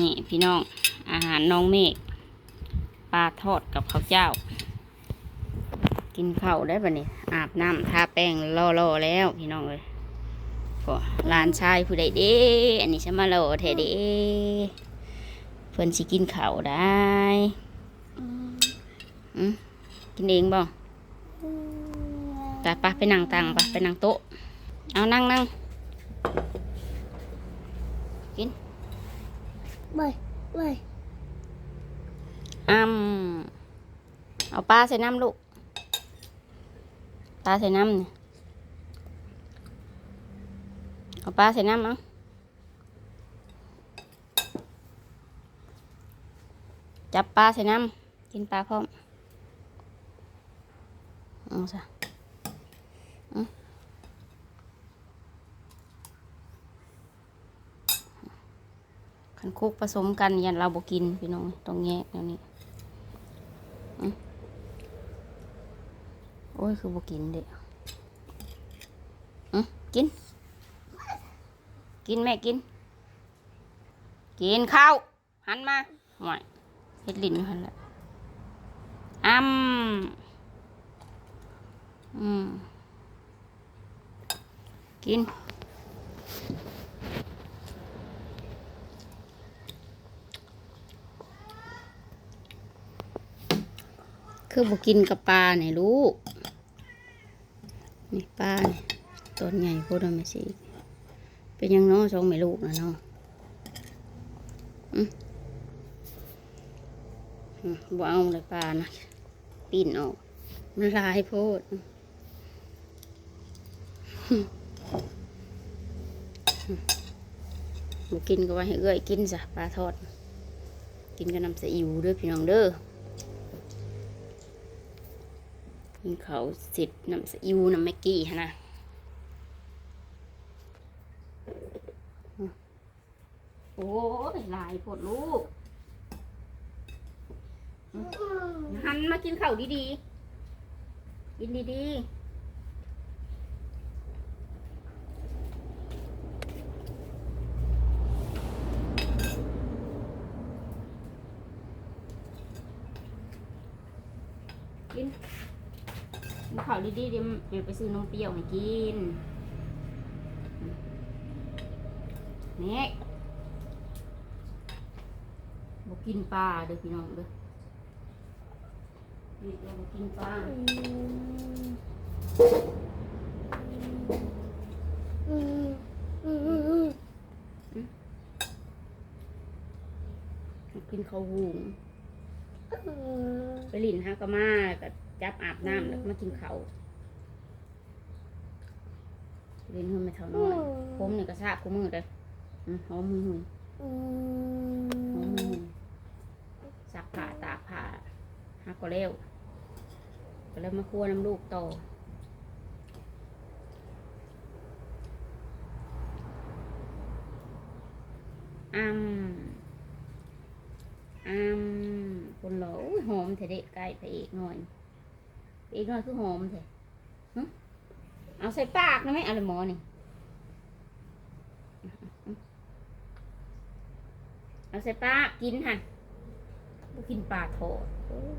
นี่พี่น้องอาหารน้องเมฆปลาทอดกับข้าวเจ้า กินข้าวได้ปะนี่อาบน้ำทาแป้งล่อๆแล้ว พี่น้องเลยก็หลานชายผู้ใดเด้อันนี้ฉันมาโลเทเด้เพิ่อนสิกินข้าวได้กินเองบ่แต่ปะไปนั่งตังปะไปนั่งโต๊ะเอานั่งนั่งกิน เว้ยเว้ยอ้ำเอาปลาใส่น้ำลูก ปลาใส่น้ำเนี่ยเอาปลาใส่น้ำเอาจับปลาใส่น้ำกินปลาพร้อมเอาซะอืมขัน คุกผสมกันยันเราบกินพี่น้องต้องแยกแนวนี้โอ้ย คือบกินเด็กอืมกิน กินแม่กิน กินข้าวหันมาหน่อยเฮ็ดลิ้นอยู่หันละอ้ำอืมกิน คือบกินกับปลาเนี่ยลูก นี่ปลาเนี่ยตัวใหญ่โคตรม่สิเป็นยังน้อสองไม่ลูกนะเนาะอืมอืมบ่เอาเลยปลานะปีนออก มันลายโพดบ่กินก็ไว้ให้เอื้อยกินจ้ะปลาทอด กินกับน้ำซีอิ๊วด้อพี่น้องเด้อ กินเขาสร็จน้ำซีอิวน้ำแม็กกี้ฮะนะโอ้ยหลายปวดลูก หันมากินข้าวดีๆ กินดีๆกิน กินข้าวดีดีเดี๋ยวไปซื้อนมเปรี้ยวให้กินนี่บอกกินปลาเด้อพี่น้องเด้อนี่เราบอกกินปลาอืมอืมอืมอืมอืมบอกกินข้าวหุงอืมไปหลินฮากามาก็ จับอาบน้ำแล้วก็มากินข้าวเล่นเฮือไม่เท่าน้อยผมนี่ก็ทราบกูมือเลยอืมหอมมือหืนอืหอมมือมหืนซักผ้าตากผ้าหาก็เร็วก็เลยมาคั่วน้ำลูกต่ออ้ำอ้ำคนหล่ออุ้ยหอมเถอะเด็กไก่พระเอกหน่อยพระเอกหน่อยคือหอมเถอะหึเอาใส่ปากนะไหมอะไรหมอนี่ เอาใส่ปากกินค่ะบ่กินปลาทอดโอ้ย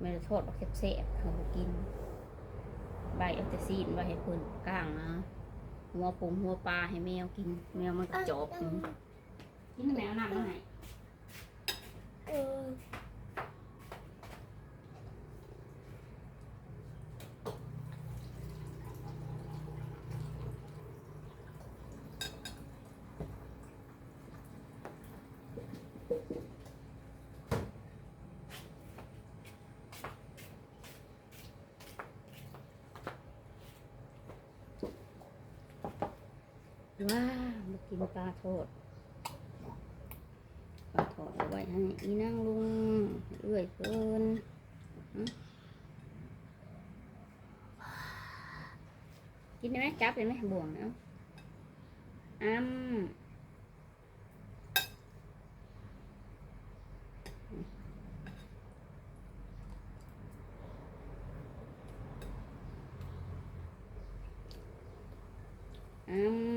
ไม่ได้ทอดหรอกแซ่บๆเขาบ่กิน ใบเอาแต่ซีนไว้ให้เพิ่นก้างนะหัวปงหัวปลาให้แมวกิน แมวมันก็จอบอยู่กินแมวน้ำมาไหน เออ ว้ามากินปลาทอดปลาทอดเอาไว้ให้อีนั่งลุงเอื้อยเพิ่นกินได้ไหมจับได้ไหมบ่วงเอาะอ้ำอ้ำเออ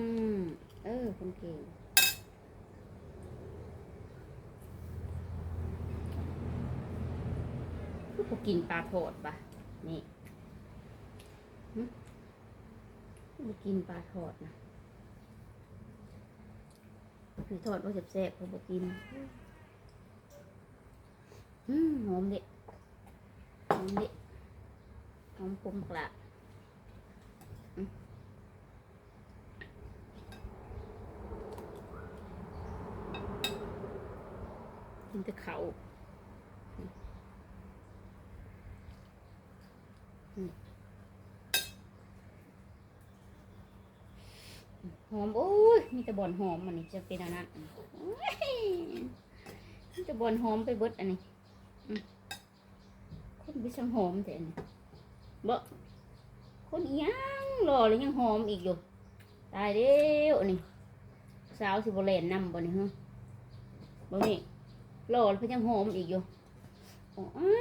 คนเก่งกูกินปลาโทดปะนี่กูกินปลาโทดนะคือทอดว่าแซ่บๆพบอกกินหอมเด็ดหอมเด็ดหอมปมกระ กินแต่เขาหอมโอ้ยมีแต่บอนหอมอันนี้จะเป็นอันนั้นโอ้ยมีแต่บอนหอมไปเบิดอันนี้คนไปช่งหอมแต่อันนี้บ่คนยังรอแล้วยังหอมอีกอยู่ตายเด้วอันนี้สาวสิบเลนนำบ่นี่ฮะบ่นี่ รอเพิ่นยังหอมอีกอยู่อ้อ้า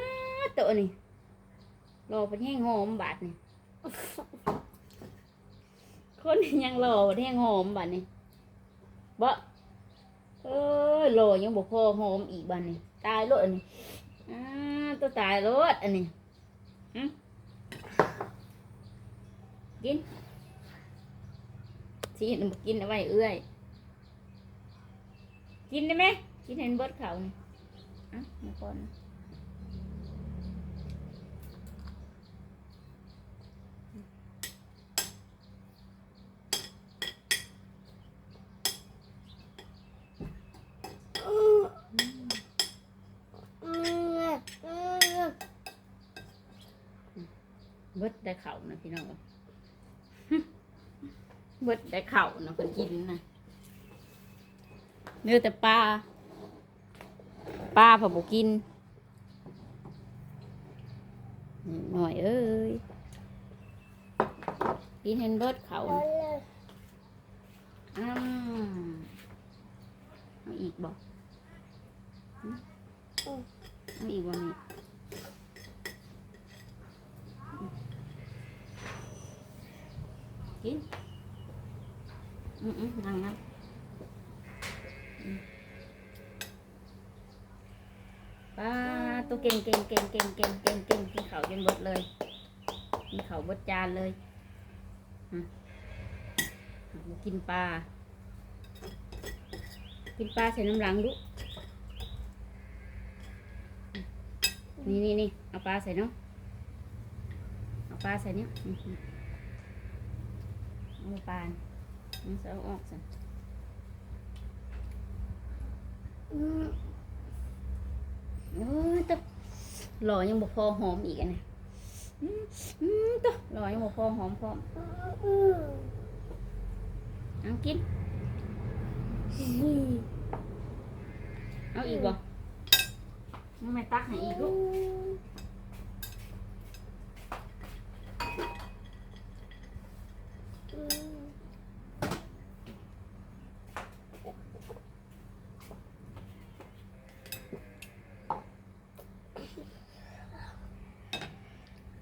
ตัวนี้รอเพิ่นแห้งหอมบาดนี่คนยังรอแห้งหอมบาดนี่บ่เอ้ยรอยังบ่พอหอมอีกบาดนี่ตายโลดอันนี้อ่าตัวตายโลดอันนี้หึกินสิเห็นกินเอาไว้เอื้อย กินได้ไหมกินเห็นเบิดเขานี่ อะมาก่อนนอืมอืมอืมเบิดได้เข่านะพี่น้องเบิดได้เข่านะเพิ่นกินนะเนื้อแต่ปลา ปลาเพิ่นบ่กินนี่หน่อยเอ้ยกินเห็นเบิดเข่าเอานะเลยอ้าวเอาอีกบ่หึเอาอีกบ่นี่กินอืมอืมนั่งนั่งอืมป้า ตัวเก่งเก่งเก่งเก่งเก่งเก่งเก่งกินเขาจนเบิดเลยกินเขาบดจานเลยกินปลา กินปลาใส่น้ำหลังดูนี่นี่นี่เอาปลาใส่เนาะเอาปลาใส่เนี้ยอืมอืมเอาปลาเอาออกสิ อืม เออตัว หล่อยังบ่พอหอมอีกนะอืมอืมตัวหล่อยังบ่พอหอมพร้อมเอากิน เอาอีกบ่มึงไม่ตักให้อีกลูก อืม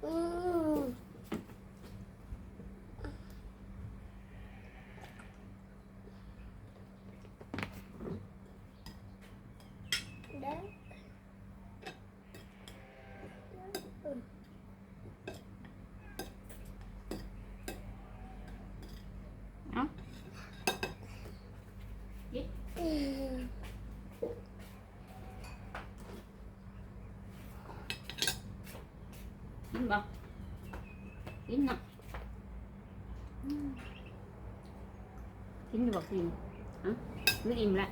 อืมได้ เอา อืม กินบ่กินเนาะอืมกินอยู่บ่กินอะมื้ออิ่มละ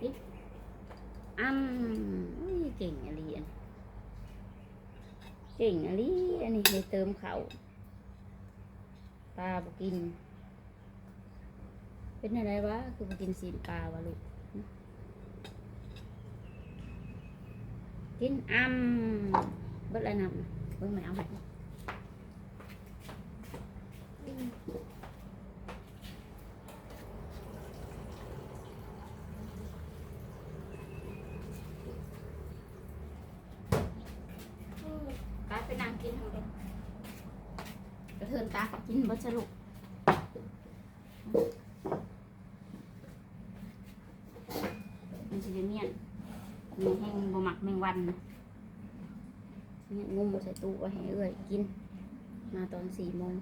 กินอ้ำเก่งอะไรอันเก่งอะไรอันนี้ให้เติมเขาปลาบ่กิน เป็นอะไรวะ คือบ่กินสีนปลาวะลูก หึกินอ้ำเบิดอะไรนำน่ะเบิ่งไม่เอาแบบไปไปนั่งกินทาง เด็กกระเนี่ยงุมใส่ตู้ไว้ให้เอื้อยกิน มาตอนสี่โมง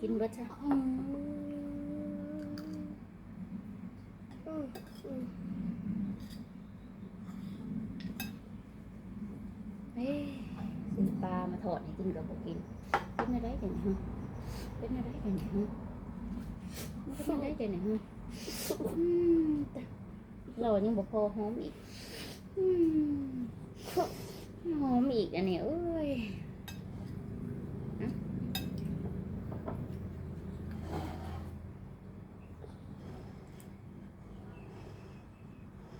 กินเบิดซะอืมอืมอืมเฮ้ยซื้อปลามาทอดให้กินกับบ่กิน เป็นอะไรกันฮะเป็นอะไรกันฮะมันเป็นอะไรกันฮะอืมแต่ เรายังบ่พอหอมอีกหอมอีกอันนี้เอ้ย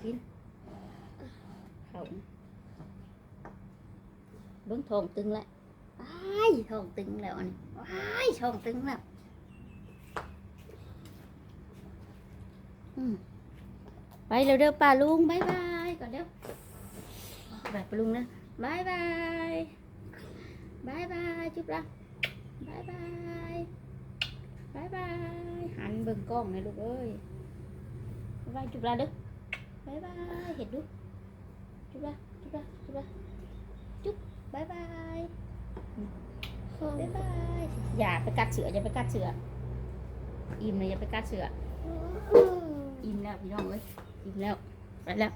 กินเขาเบิ้งทองตึงแล้วไอ้ทองตึงแล้วอันนี้ว้ทองตึงแล้วอืม ไปเร็วเด้อป้าลุงบายบายก่อนเร็วบายป้าลุงนะบายบายบายบายจุ๊บละบายบายบายบายหันเบิ่งกล้องหนะลูกเอ้ยบายบายจุ๊บละเด้อบายบายเห็นดูจุ๊บละจุ๊บละจุ๊บละจุ๊บบายบายบายบายอย่าไปกัดเสืออย่าไปกัดเสืออิ่มเลยอย่าไปกัดเสืออืมอิ่มแล้วพี่น้องเอ้ย อิ่มแล้ว ไปแล้ว